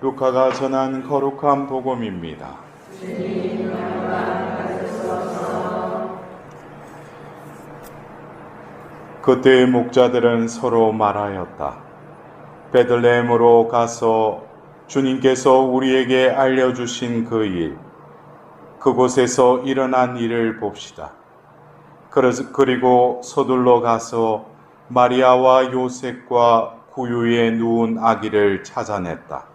루카가 전한 거룩한 복음입니다. 그때 목자들은 서로 말하였다. 베들레헴으로 가서 주님께서 우리에게 알려주신 그 일, 그곳에서 일어난 일을 봅시다. 그리고 서둘러 가서 마리아와 요셉과 구유에 누운 아기를 찾아냈다.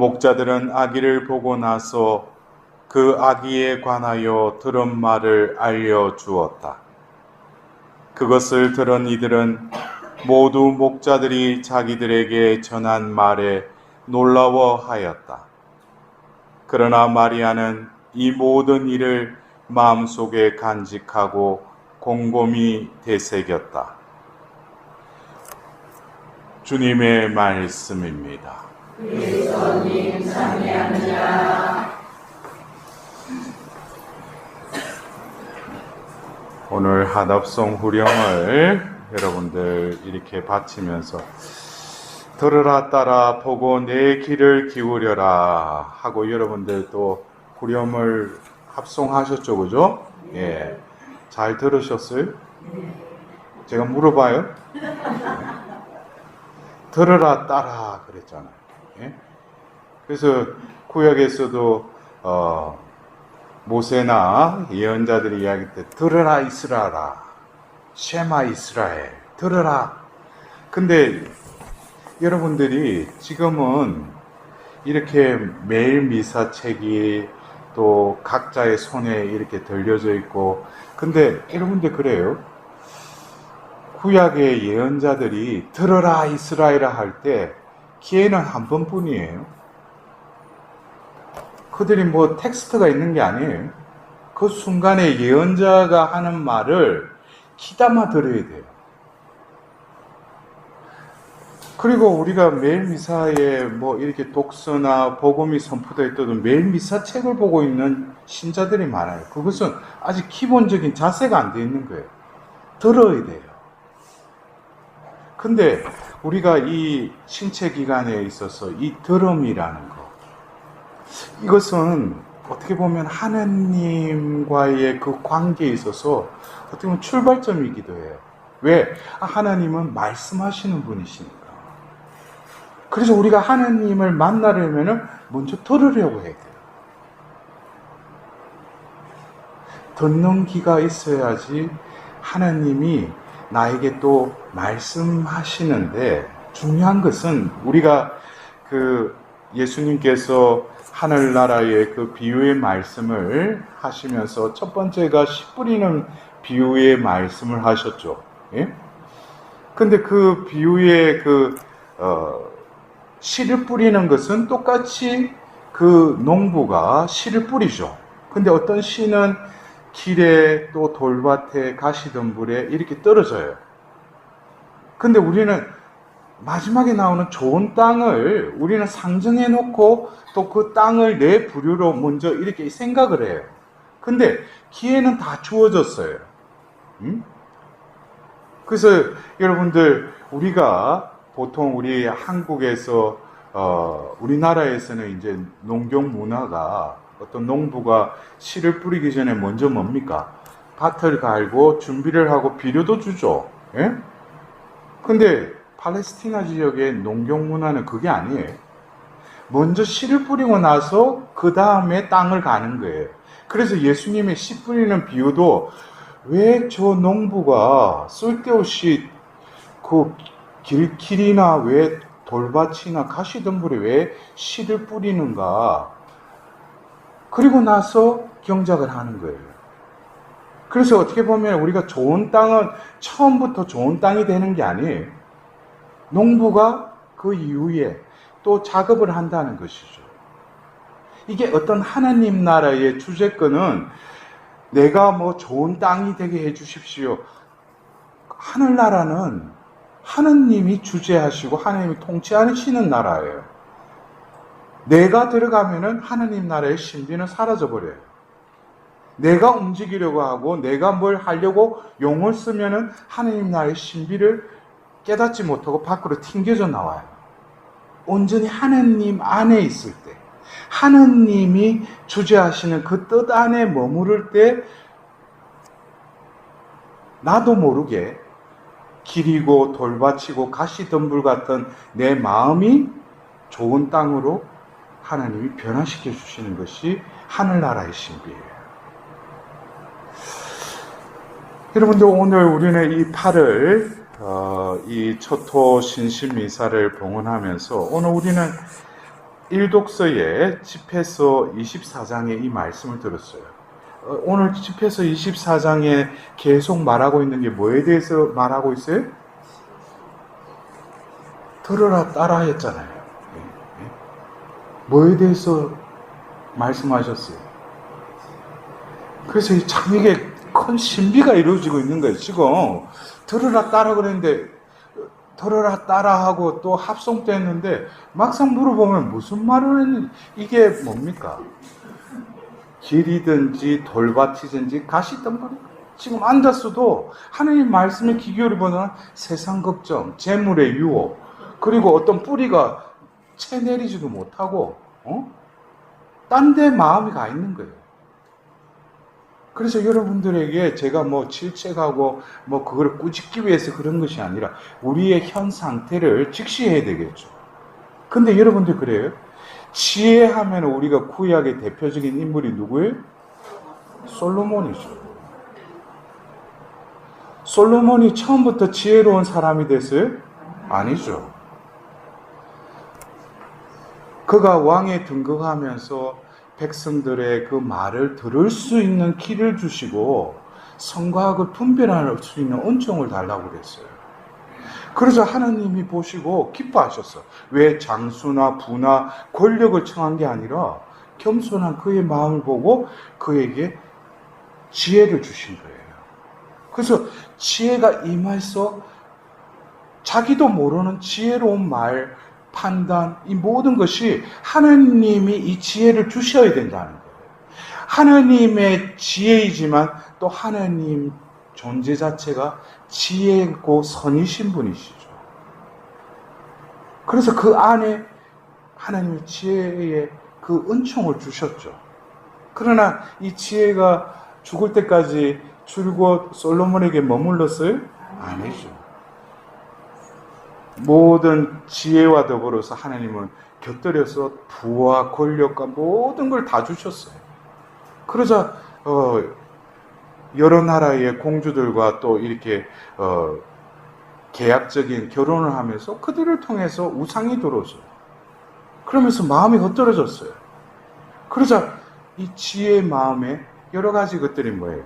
목자들은 아기를 보고 나서 그 아기에 관하여 들은 말을 알려주었다. 그것을 들은 이들은 모두 목자들이 자기들에게 전한 말에 놀라워하였다. 그러나 마리아는 이 모든 일을 마음속에 간직하고 곰곰이 되새겼다. 주님의 말씀입니다. 오늘 한합송 후령을 여러분들 이렇게 바치면서 들으라 따라 보고 내 귀를 기울여라 하고 여러분들 또 후렴을 합송하셨죠 그죠? 예. 잘 들으셨어요? 제가 물어봐요. 들으라 따라 그랬잖아요. 예? 그래서 구약에서도 어, 모세나 예언자들이 이야기할 때 들으라 이스라라 쉐마 이스라엘 들으라 근데 여러분들이 지금은 이렇게 매일 미사책이 또 각자의 손에 이렇게 들려져 있고 근데 여러분들 그래요 구약의 예언자들이 들어라 이스라엘아 할 때 기회는 한 번뿐이에요. 그들이 뭐 텍스트가 있는 게 아니에요. 그 순간에 예언자가 하는 말을 귀담아 들어야 돼요. 그리고 우리가 매일 미사에 뭐 이렇게 독서나 복음이 선포되어 있어도 매일 미사 책을 보고 있는 신자들이 많아요. 그것은 아직 기본적인 자세가 안 돼 있는 거예요. 들어야 돼요. 근데 우리가 이 신체 기관에 있어서 이 들음이라는 거, 이것은 어떻게 보면 하나님과의 그 관계에 있어서 어떻게 보면 출발점이기도 해요. 왜? 아, 하나님은 말씀하시는 분이시니까. 그래서 우리가 하나님을 만나려면 먼저 들으려고 해야 돼요. 듣는 귀가 있어야지 하나님이 나에게 또 말씀하시는데 중요한 것은 우리가 그 예수님께서 하늘나라의 그 비유의 말씀을 하시면서 첫 번째가 씨 뿌리는 비유의 말씀을 하셨죠. 예? 근데 그 비유의 그, 어, 씨를 뿌리는 것은 똑같이 그 농부가 씨를 뿌리죠. 근데 어떤 씨는 길에 또 돌밭에 가시덤불에 이렇게 떨어져요. 근데 우리는 마지막에 나오는 좋은 땅을 우리는 상정해 놓고 또 그 땅을 내 부류로 먼저 이렇게 생각을 해요. 근데 기회는 다 주어졌어요. 음? 그래서 여러분들 우리가 보통 우리 한국에서 어, 우리나라에서는 이제 농경 문화가 어떤 농부가 씨를 뿌리기 전에 먼저 뭡니까? 밭을 갈고 준비를 하고 비료도 주죠. 예? 근데 팔레스티나 지역의 농경 문화는 그게 아니에요. 먼저 씨를 뿌리고 나서 그 다음에 땅을 가는 거예요. 그래서 예수님의 씨 뿌리는 비유도 왜 저 농부가 쓸데없이 그 길길이나 왜 돌밭이나 가시덤불에 왜 씨를 뿌리는가? 그리고 나서 경작을 하는 거예요. 그래서 어떻게 보면 우리가 좋은 땅은 처음부터 좋은 땅이 되는 게 아니에요. 농부가 그 이후에 또 작업을 한다는 것이죠. 이게 어떤 하나님 나라의 주제권은 내가 뭐 좋은 땅이 되게 해 주십시오. 하늘나라는 하느님이 주재하시고 하나님이 통치하시는 나라예요. 내가 들어가면은 하나님 나라의 신비는 사라져 버려요. 내가 움직이려고 하고 내가 뭘 하려고 용을 쓰면은 하나님 나라의 신비를 깨닫지 못하고 밖으로 튕겨져 나와요. 온전히 하나님 안에 있을 때, 하나님이 주재하시는 그 뜻 안에 머무를 때, 나도 모르게 길이고 돌밭이고 가시덤불 같은 내 마음이 좋은 땅으로 하나님이 변화시켜 주시는 것이 하늘나라의 신비예요. 여러분들 오늘 우리는 이 팔을 어, 이 초토 신심 미사를 봉헌하면서 오늘 우리는 일독서의 집회서 24장의 이 말씀을 들었어요. 어, 오늘 집회서 24장에 계속 말하고 있는 게 뭐에 대해서 말하고 있어요? 들으라 따라 했잖아요. 뭐에 대해서 말씀하셨어요? 그래서 이참 이게 큰 신비가 이루어지고 있는 거예요. 지금 들으라 따라 그랬는데 들으라 따라 하고 또 합성도 했는데 막상 물어보면 무슨 말을 했는지 이게 뭡니까? 길이든지 돌밭이든지 가시덤불 지금 앉았어도 하나님 말씀의 기교를 보는 세상 걱정, 재물의 유혹 그리고 어떤 뿌리가 채 내리지도 못하고 어? 딴 데 마음이 가 있는 거예요. 그래서 여러분들에게 제가 뭐 질책하고 뭐 그걸 꾸짖기 위해서 그런 것이 아니라 우리의 현 상태를 직시해야 되겠죠. 근데 여러분들 그래요? 지혜하면 우리가 구약의 대표적인 인물이 누구예요? 솔로몬이죠. 솔로몬이 처음부터 지혜로운 사람이 됐어요? 아니죠. 그가 왕에 등극하면서 백성들의 그 말을 들을 수 있는 키를 주시고 성과학을 분별할 수 있는 은총을 달라고 그랬어요. 그래서 하나님이 보시고 기뻐하셨어. 왜 장수나 부나 권력을 청한 게 아니라 겸손한 그의 마음을 보고 그에게 지혜를 주신 거예요. 그래서 지혜가 임해서 자기도 모르는 지혜로운 말, 판단, 이 모든 것이 하나님이 이 지혜를 주셔야 된다는 거예요. 하나님의 지혜이지만 또 하나님 존재 자체가 지혜고 선이신 분이시죠. 그래서 그 안에 하나님의 지혜의 그 은총을 주셨죠. 그러나 이 지혜가 죽을 때까지 줄곧 솔로몬에게 머물렀어요? 아니죠. 모든 지혜와 더불어서 하나님은 곁들여서 부와 권력과 모든 걸 다 주셨어요. 그러자 어, 여러 나라의 공주들과 또 이렇게 어, 계약적인 결혼을 하면서 그들을 통해서 우상이 들어오죠. 그러면서 마음이 헛들어졌어요. 그러자 이 지혜의 마음에 여러 가지 것들이 뭐예요?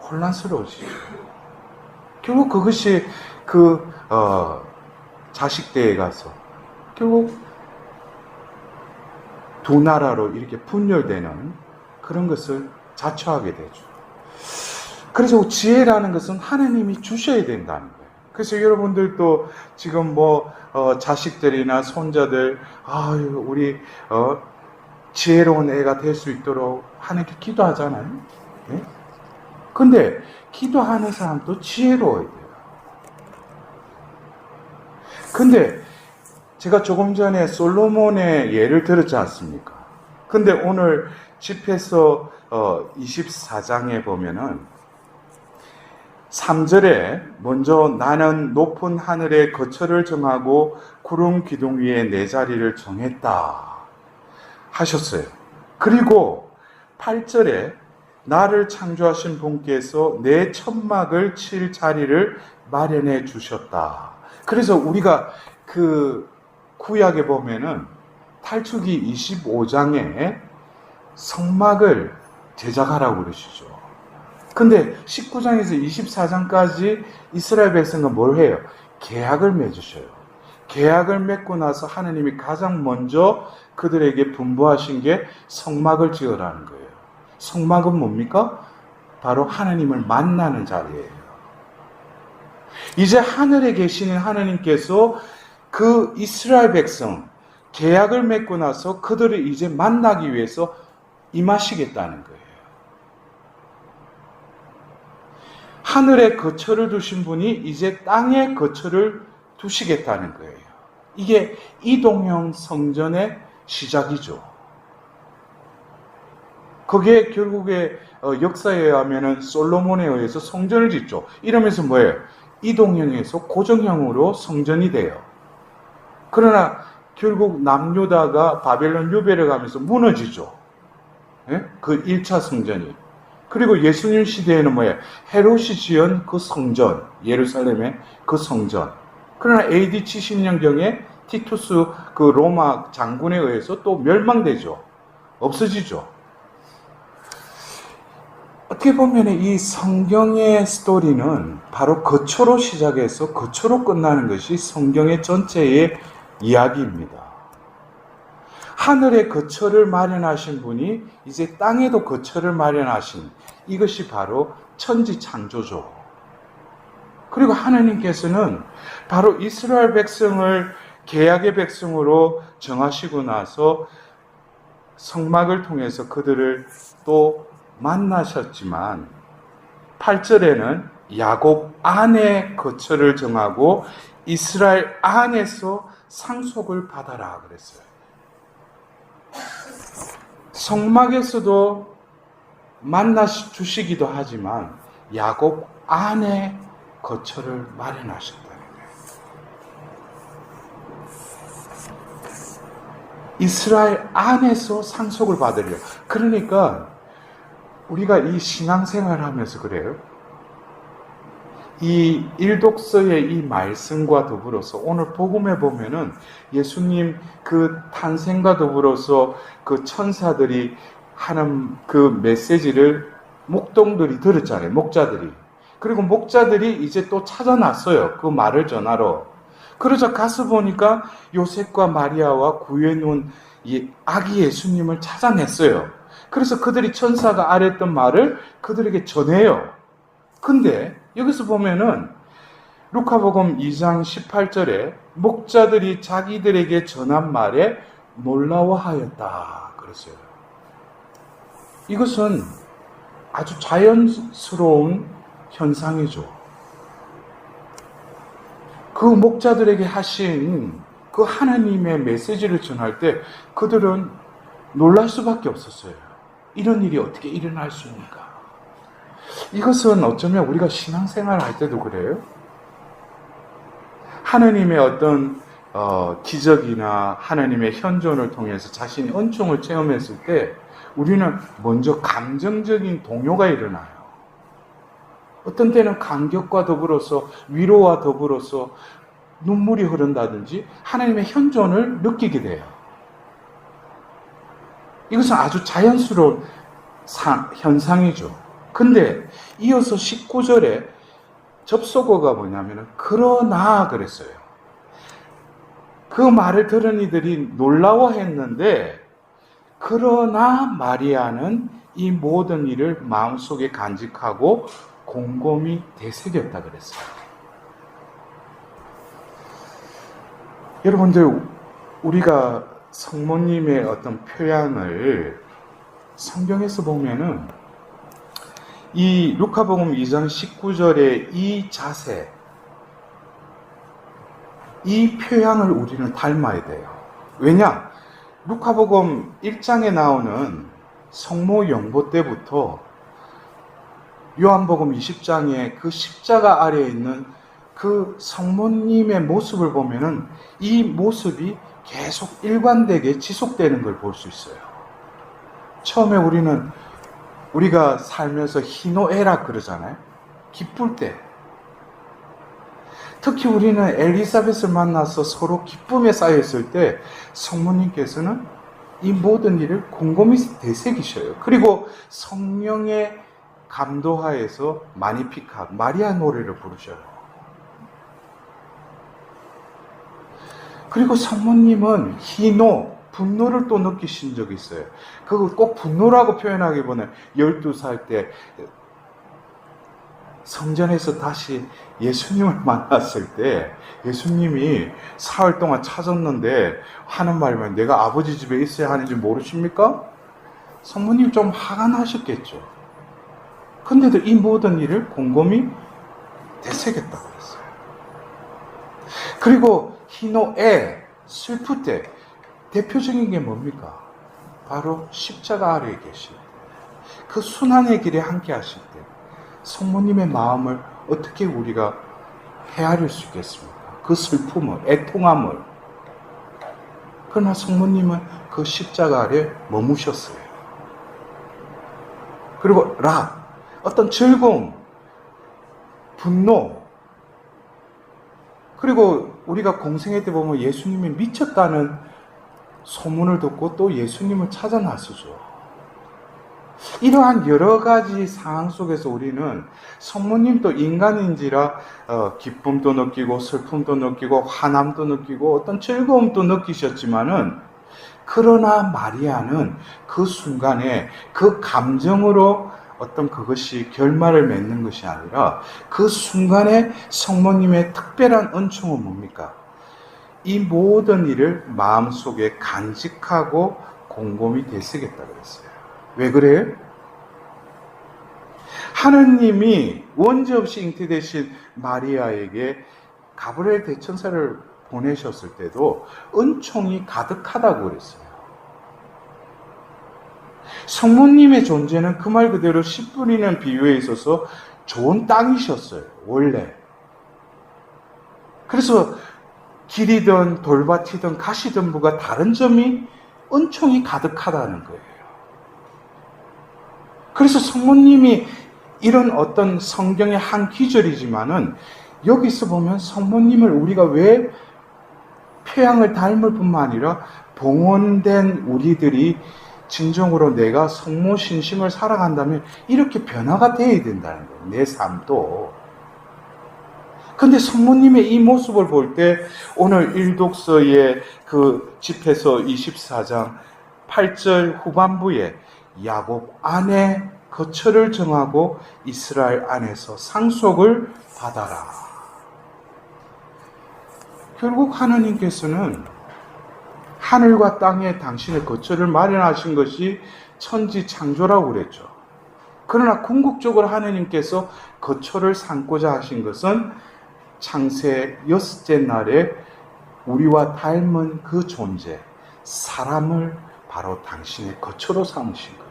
혼란스러워지죠. 결국 그것이 그 어, 자식대에 가서 결국 두 나라로 이렇게 분열되는 그런 것을 자초하게 되죠. 그래서 지혜라는 것은 하나님이 주셔야 된다는 거예요. 그래서 여러분들도 지금 뭐 어, 자식들이나 손자들 아유 우리 어, 지혜로운 애가 될 수 있도록 하나님께 기도하잖아요. 예? 근데 기도하는 사람도 지혜로워야 돼요. 근데 제가 조금 전에 솔로몬의 예를 들었지 않습니까? 근데 오늘 집에서 24장에 보면은 3절에 먼저 나는 높은 하늘의 거처를 정하고 구름 기둥 위에 내 자리를 정했다 하셨어요. 그리고 8절에 나를 창조하신 분께서 내 천막을 칠 자리를 마련해 주셨다. 그래서 우리가 그 구약에 보면은 탈출기 25장에 성막을 제작하라고 그러시죠. 근데 19장에서 24장까지 이스라엘 백성은 뭘 해요? 계약을 맺으셔요. 계약을 맺고 나서 하나님이 가장 먼저 그들에게 분부하신 게 성막을 지으라는 거예요. 성막은 뭡니까? 바로 하나님을 만나는 자리예요. 이제 하늘에 계시는 하나님께서 그 이스라엘 백성 계약을 맺고 나서 그들을 이제 만나기 위해서 임하시겠다는 거예요. 하늘에 거처를 두신 분이 이제 땅에 거처를 두시겠다는 거예요. 이게 이동형 성전의 시작이죠. 그게 결국에 어, 역사에 의하면은 솔로몬에 의해서 성전을 짓죠. 이러면서 뭐예요? 이동형에서 고정형으로 성전이 돼요. 그러나 결국 남유다가 바벨론 유배를 가면서 무너지죠. 예? 그 1차 성전이. 그리고 예수님 시대에는 뭐예요? 헤롯이 지은 그 성전, 예루살렘의 그 성전. 그러나 AD 70년경에 티투스 그 로마 장군에 의해서 또 멸망되죠. 없어지죠. 어떻게 보면 이 성경의 스토리는 바로 거초로 시작해서 거초로 끝나는 것이 성경의 전체의 이야기입니다. 하늘에 거처를 마련하신 분이 이제 땅에도 거처를 마련하신 이것이 바로 천지 창조죠. 그리고 하나님께서는 바로 이스라엘 백성을 계약의 백성으로 정하시고 나서 성막을 통해서 그들을 또 만나셨지만 8절에는 야곱 안에 거처를 정하고 이스라엘 안에서 상속을 받아라 그랬어요. 성막에서도 만나 주시기도 하지만 야곱 안에 거처를 마련하셨다는 거예요. 이스라엘 안에서 상속을 받으려. 그러니까 우리가 이 신앙생활 하면서 그래요. 이 일독서의 이 말씀과 더불어서 오늘 복음에 보면은 예수님 그 탄생과 더불어서 그 천사들이 하는 그 메시지를 목동들이 들었잖아요. 목자들이. 그리고 목자들이 이제 또 찾아났어요. 그 말을 전하러. 그러자 가서 보니까 요셉과 마리아와 구해놓은 이 아기 예수님을 찾아냈어요. 그래서 그들이 천사가 아랬던 말을 그들에게 전해요. 근데 여기서 보면은 루카복음 2장 18절에 목자들이 자기들에게 전한 말에 놀라워하였다 그랬어요. 이것은 아주 자연스러운 현상이죠. 그 목자들에게 하신 그 하나님의 메시지를 전할 때 그들은 놀랄 수밖에 없었어요. 이런 일이 어떻게 일어날 수 있는가? 이것은 어쩌면 우리가 신앙생활 할 때도 그래요. 하나님의 어떤 어, 기적이나 하나님의 현존을 통해서 자신의 은총을 체험했을 때 우리는 먼저 감정적인 동요가 일어나요. 어떤 때는 감격과 더불어서 위로와 더불어서 눈물이 흐른다든지 하나님의 현존을 느끼게 돼요. 이것은 아주 자연스러운 사, 현상이죠. 근데 이어서 19절에 접속어가 뭐냐면은 그러나 그랬어요. 그 말을 들은 이들이 놀라워했는데 그러나 마리아는 이 모든 일을 마음속에 간직하고 곰곰이 되새겼다 그랬어요. 여러분들 우리가 성모님의 어떤 표현을 성경에서 보면은 이 루카복음 2장 19절의 이 자세, 이 표현을 우리는 닮아야 돼요. 왜냐? 루카복음 1장에 나오는 성모 영보 때부터 요한복음 20장에 그 십자가 아래에 있는 그 성모님의 모습을 보면은 이 모습이 계속 일관되게 지속되는 걸 볼 수 있어요. 처음에 우리는 우리가 살면서 희노애락 그러잖아요. 기쁠 때. 특히 우리는 엘리사벳을 만나서 서로 기쁨에 쌓였을 때 성모님께서는 이 모든 일을 곰곰이 되새기셔요. 그리고 성령의 감도하에서 마니피카, 마리아 노래를 부르셔요. 그리고 성모님은 희노, 분노를 또 느끼신 적이 있어요. 그거 꼭 분노라고 표현하기보다는 12살 때 성전에서 다시 예수님을 만났을 때 예수님이 사흘 동안 찾았는데 하는 말이면 내가 아버지 집에 있어야 하는지 모르십니까? 성모님 좀 화가 나셨겠죠. 근데도 이 모든 일을 곰곰이 되새겼다고 그랬어요. 그리고 희노에 슬플 때 대표적인 게 뭡니까? 바로 십자가 아래에 계실 때. 그 순환의 길에 함께 하실 때 성모님의 마음을 어떻게 우리가 헤아릴 수 있겠습니까? 그 슬픔을, 애통함을. 그러나 성모님은 그 십자가 아래 머무셨어요. 그리고 락, 어떤 즐거움, 분노, 그리고 우리가 공생애 때 보면 예수님이 미쳤다는 소문을 듣고 또 예수님을 찾아 나서죠. 이러한 여러 가지 상황 속에서 우리는 성모님도 인간인지라 어, 기쁨도 느끼고 슬픔도 느끼고 화남도 느끼고 어떤 즐거움도 느끼셨지만은 그러나 마리아는 그 순간에 그 감정으로 어떤 그것이 결말을 맺는 것이 아니라 그 순간에 성모님의 특별한 은총은 뭡니까? 이 모든 일을 마음속에 간직하고 곰곰이 되새겼다 그랬어요. 왜 그래요? 하느님이 원죄 없이 잉태되신 마리아에게 가브리엘 대천사를 보내셨을 때도 은총이 가득하다고 그랬어요. 성모님의 존재는 그 말 그대로 씨 뿌리는 비유에 있어서 좋은 땅이셨어요. 원래. 그래서 길이든 돌밭이든 가시덤부가 다른 점이 은총이 가득하다는 거예요. 그래서 성모님이 이런 어떤 성경의 한 기절이지만은 여기서 보면 성모님을 우리가 왜 표양을 닮을 뿐만 아니라 봉헌된 우리들이 진정으로 내가 성모 신심을 살아간다면 이렇게 변화가 돼야 된다는 거예요. 내 삶도. 근데 성모님의 이 모습을 볼 때 오늘 일독서의 그 집에서 24장 8절 후반부에 야곱 안에 거처를 정하고 이스라엘 안에서 상속을 받아라. 결국 하나님께서는 하늘과 땅에 당신의 거처를 마련하신 것이 천지 창조라고 그랬죠. 그러나 궁극적으로 하나님께서 거처를 삼고자 하신 것은 창세 여섯째 날에 우리와 닮은 그 존재, 사람을 바로 당신의 거처로 삼으신 거예요.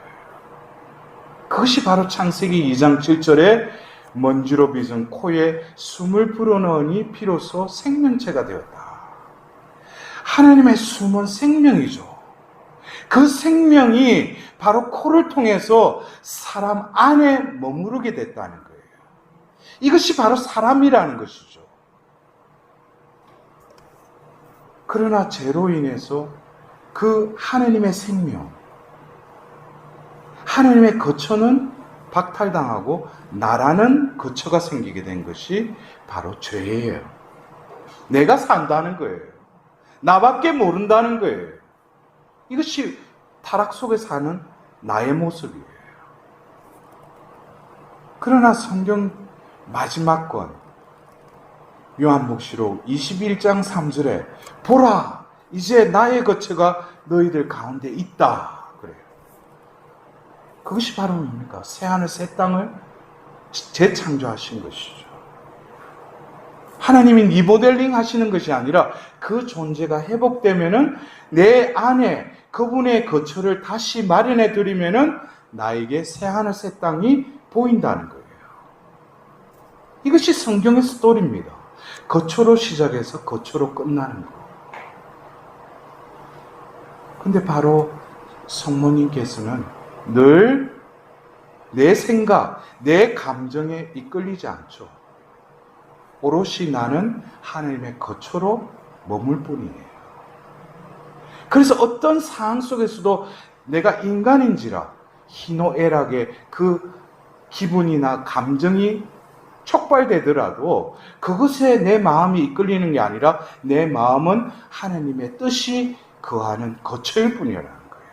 그것이 바로 창세기 2장 7절에 먼지로 빚은 코에 숨을 불어넣으니 비로소 생명체가 되었다. 하나님의 숨은 생명이죠. 그 생명이 바로 코를 통해서 사람 안에 머무르게 됐다는 거예요. 이것이 바로 사람이라는 것이죠. 그러나 죄로 인해서 그 하나님의 생명, 하나님의 거처는 박탈당하고 나라는 거처가 생기게 된 것이 바로 죄예요. 내가 산다는 거예요. 나밖에 모른다는 거예요. 이것이 타락 속에 사는 나의 모습이에요. 그러나 성경 마지막 건 요한복시록 21장 3절에 보라 이제 나의 거처가 너희들 가운데 있다 그래요. 그것이 바로 뭡니까? 새 하늘 새 땅을 재창조하신 것이죠. 하나님이 리모델링 하시는 것이 아니라 그 존재가 회복되면은 내 안에 그분의 거처를 다시 마련해 드리면은 나에게 새 하늘 새 땅이 보인다는 거예요. 이것이 성경의 스토리입니다. 거처로 시작해서 거처로 끝나는 거. 근데 바로 성모님께서는 늘 내 생각, 내 감정에 이끌리지 않죠. 오롯이 나는 하나님의 거처로 머물 뿐이에요. 그래서 어떤 상황 속에서도 내가 인간인지라 희노애락의 그 기분이나 감정이 촉발되더라도 그것에 내 마음이 이끌리는 게 아니라 내 마음은 하나님의 뜻이 거하는 거처일 뿐이라는 거예요.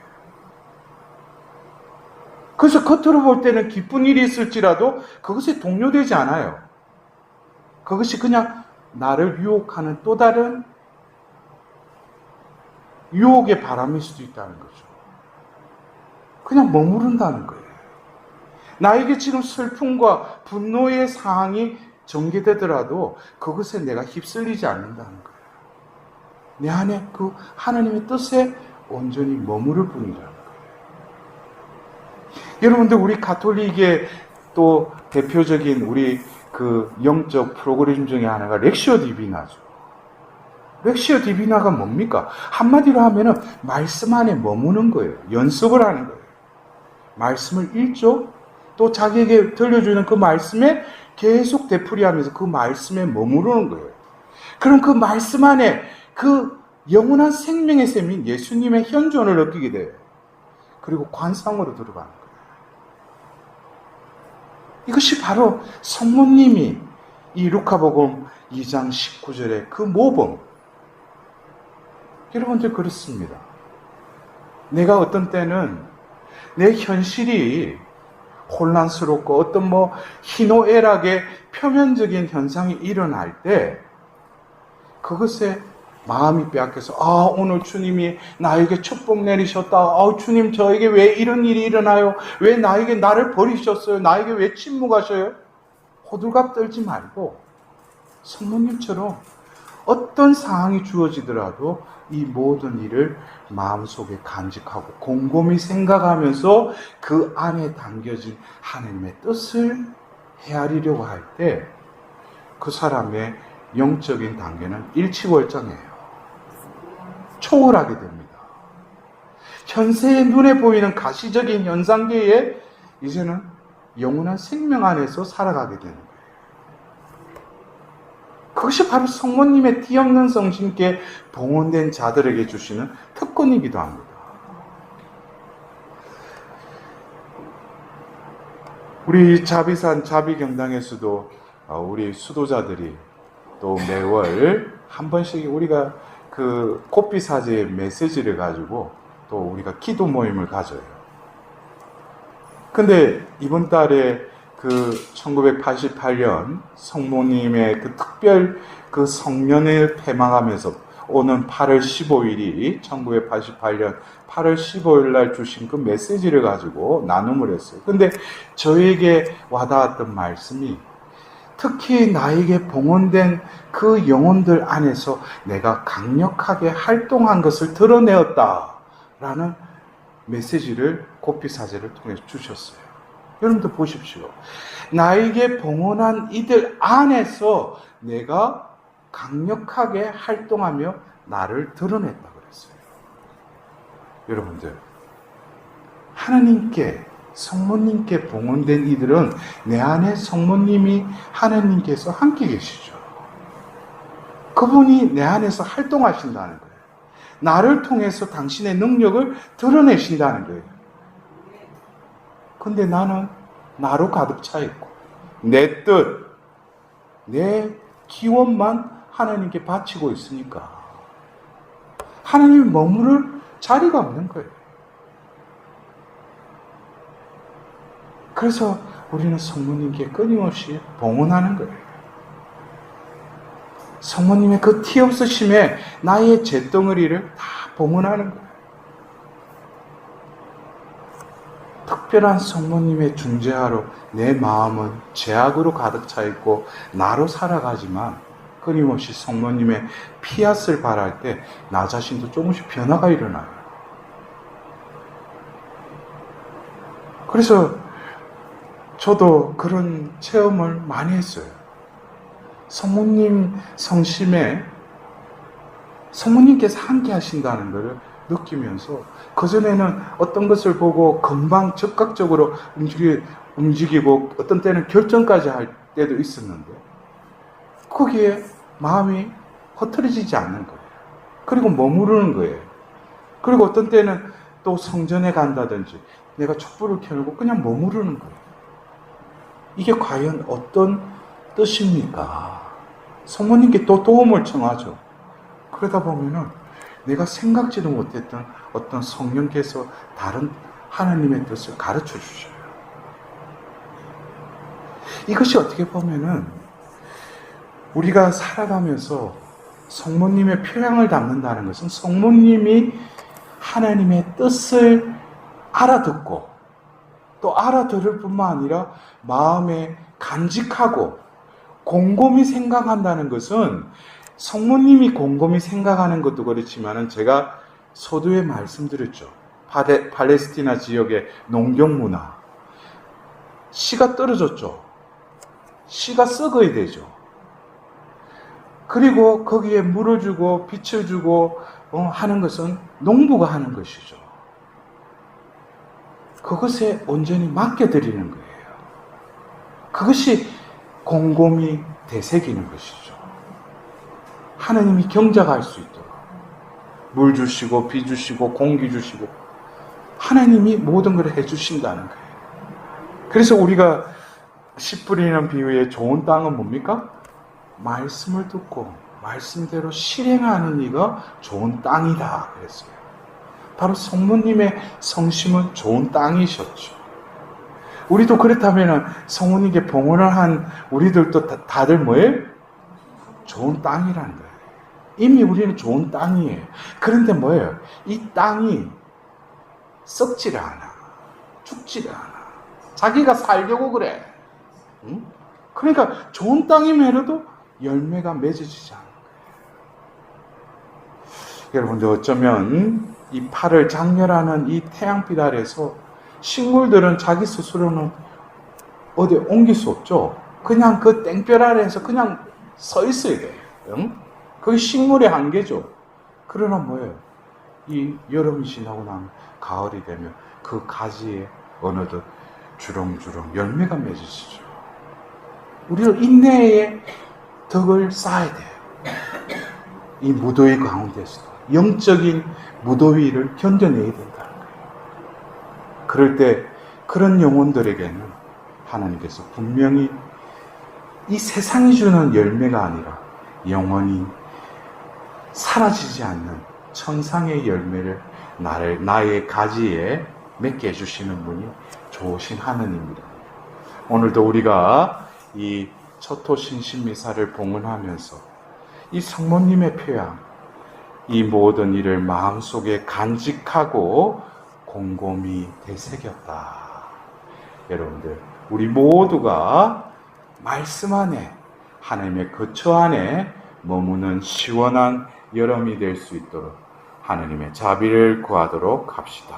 그래서 겉으로 볼 때는 기쁜 일이 있을지라도 그것에 동요되지 않아요. 그것이 그냥 나를 유혹하는 또 다른 유혹의 바람일 수도 있다는 거죠. 그냥 머무른다는 거예요. 나에게 지금 슬픔과 분노의 상황이 전개되더라도 그것에 내가 휩쓸리지 않는다는 거예요. 내 안에 그 하나님의 뜻에 온전히 머무를 뿐이라는 거예요. 여러분들 우리 가톨릭의 또 대표적인 우리 그 영적 프로그램 중에 하나가 렉시오 디비나죠. 렉시오 디비나가 뭡니까? 한마디로 하면은 말씀 안에 머무는 거예요. 연습을 하는 거예요. 말씀을 읽죠. 또 자기에게 들려주는 그 말씀에 계속 되풀이하면서 그 말씀에 머무르는 거예요. 그럼 그 말씀 안에 그 영원한 생명의 셈인 예수님의 현존을 느끼게 돼요. 그리고 관상으로 들어가는 거예요. 이것이 바로 성모님이 이 루카복음 2장 19절의 그 모범. 여러분들 그렇습니다. 내가 어떤 때는 내 현실이 혼란스럽고 어떤 뭐 희노애락의 표면적인 현상이 일어날 때 그것에 마음이 빼앗겨서 아 오늘 주님이 나에게 축복 내리셨다. 아 주님 저에게 왜 이런 일이 일어나요? 왜 나에게 나를 버리셨어요? 나에게 왜 침묵하셔요? 호들갑 떨지 말고 성모님처럼 어떤 상황이 주어지더라도 이 모든 일을 마음속에 간직하고 곰곰이 생각하면서 그 안에 담겨진 하나님의 뜻을 헤아리려고 할 때 그 사람의 영적인 단계는 일치월장이에요. 초월하게 됩니다. 현세의 눈에 보이는 가시적인 현상계에 이제는 영원한 생명 안에서 살아가게 되는 거예요. 그것이 바로 성모님의 띠없는 성신께 봉헌된 자들에게 주시는 특권이기도 합니다. 우리 자비산 자비경당에서도 어, 우리 수도자들이 또 매월 한 번씩 우리가 그 코피 사제의 메시지를 가지고 또 우리가 기도 모임을 가져요. 근데 이번 달에 그 1988년 성모님의 그 특별 그 성년을 폐망하면서 오는 8월 15일이 1988년 8월 15일 날 주신 그 메시지를 가지고 나눔을 했어요. 근데 저에게 와닿았던 말씀이 특히 나에게 봉헌된 그 영혼들 안에서 내가 강력하게 활동한 것을 드러내었다라는 메시지를 고피 사제를 통해 주셨어요. 여러분들 보십시오. 나에게 봉헌한 이들 안에서 내가 강력하게 활동하며 나를 드러냈다 그랬어요. 여러분들 하나님께 성모님께 봉헌된 이들은 내 안에 성모님이 하나님께서 함께 계시죠. 그분이 내 안에서 활동하신다는 거예요. 나를 통해서 당신의 능력을 드러내신다는 거예요. 근데 나는 나로 가득 차 있고, 내 뜻, 내 기원만 하나님께 바치고 있으니까, 하나님이 머무를 자리가 없는 거예요. 그래서 우리는 성모님께 끊임없이 봉헌하는 거예요. 성모님의 그 티 없으심에 나의 잿덩어리를 다 봉헌하는 거예요. 특별한 성모님의 중재하로 내 마음은 죄악으로 가득 차 있고 나로 살아가지만 끊임없이 성모님의 피앗을 바랄 때 나 자신도 조금씩 변화가 일어나요. 그래서 저도 그런 체험을 많이 했어요. 성모님 성심에 성모님께서 함께 하신다는 것을 느끼면서 그전에는 어떤 것을 보고 금방 즉각적으로 움직이, 움직이고 어떤 때는 결정까지 할 때도 있었는데 거기에 마음이 흐트러지지 않는 거예요. 그리고 머무르는 거예요. 그리고 어떤 때는 또 성전에 간다든지 내가 촛불을 켜고 그냥 머무르는 거예요. 이게 과연 어떤 뜻입니까? 성모님께 또 도움을 청하죠. 그러다 보면은 내가 생각지도 못했던 어떤 성령께서 다른 하나님의 뜻을 가르쳐 주셔요. 이것이 어떻게 보면은 우리가 살아가면서 성모님의 표량을 담는다는 것은 성모님이 하나님의 뜻을 알아듣고 또 알아들을 뿐만 아니라 마음에 간직하고 곰곰이 생각한다는 것은 성모님이 곰곰이 생각하는 것도 그렇지만은 제가 서두에 말씀드렸죠. 파데, 팔레스티나 지역의 농경 문화. 씨가 떨어졌죠. 씨가 썩어야 되죠. 그리고 거기에 물을 주고 빛을 주고 어, 하는 것은 농부가 하는 것이죠. 그것에 온전히 맡겨드리는 거예요. 그것이 곰곰이 되새기는 것이죠. 하나님이 경작할 수 있도록 물 주시고 비 주시고 공기 주시고 하나님이 모든 걸 해주신다는 거예요. 그래서 우리가 씨 뿌리는 비유의 좋은 땅은 뭡니까? 말씀을 듣고 말씀대로 실행하는 이가 좋은 땅이다 그랬어요. 바로 성모님의 성심은 좋은 땅이셨죠. 우리도 그렇다면 성모님께 봉헌을 한 우리들도 다, 다들 뭐예요? 좋은 땅이라는 거예요. 이미 우리는 좋은 땅이에요. 그런데 뭐예요? 이 땅이 썩지를 않아. 죽지를 않아. 자기가 살려고 그래. 응? 그러니까 좋은 땅임에라도 열매가 맺어지지 거예요. 여러분들 어쩌면 이 팔을 장렬하는 이 태양빛 아래서 식물들은 자기 스스로는 어디 옮길 수 없죠. 그냥 그 땡볕 아래에서 그냥 서 있어야 돼요. 응? 그게 식물의 한계죠. 그러나 뭐예요? 이 여름이 지나고 나면 가을이 되면 그 가지에 어느덧 주렁주렁 열매가 맺어지죠. 우리는 인내의 덕을 쌓아야 돼요. 이 무더위 가운데서도 영적인 무더위를 견뎌내야 거예요. 그럴 때 그런 영혼들에게는 하나님께서 분명히 이 세상이 주는 열매가 아니라 영원히 사라지지 않는 천상의 열매를 나를, 나의 가지에 맺게 해주시는 분이 좋으신 하느님입니다. 오늘도 우리가 이 첫토신신미사를 봉헌하면서 이 성모님의 표양, 이 모든 일을 마음속에 간직하고 곰곰이 되새겼다. 여러분들, 우리 모두가 말씀 안에, 하나님의 거처 안에 머무는 시원한 여름이 될 수 있도록 하나님의 자비를 구하도록 합시다.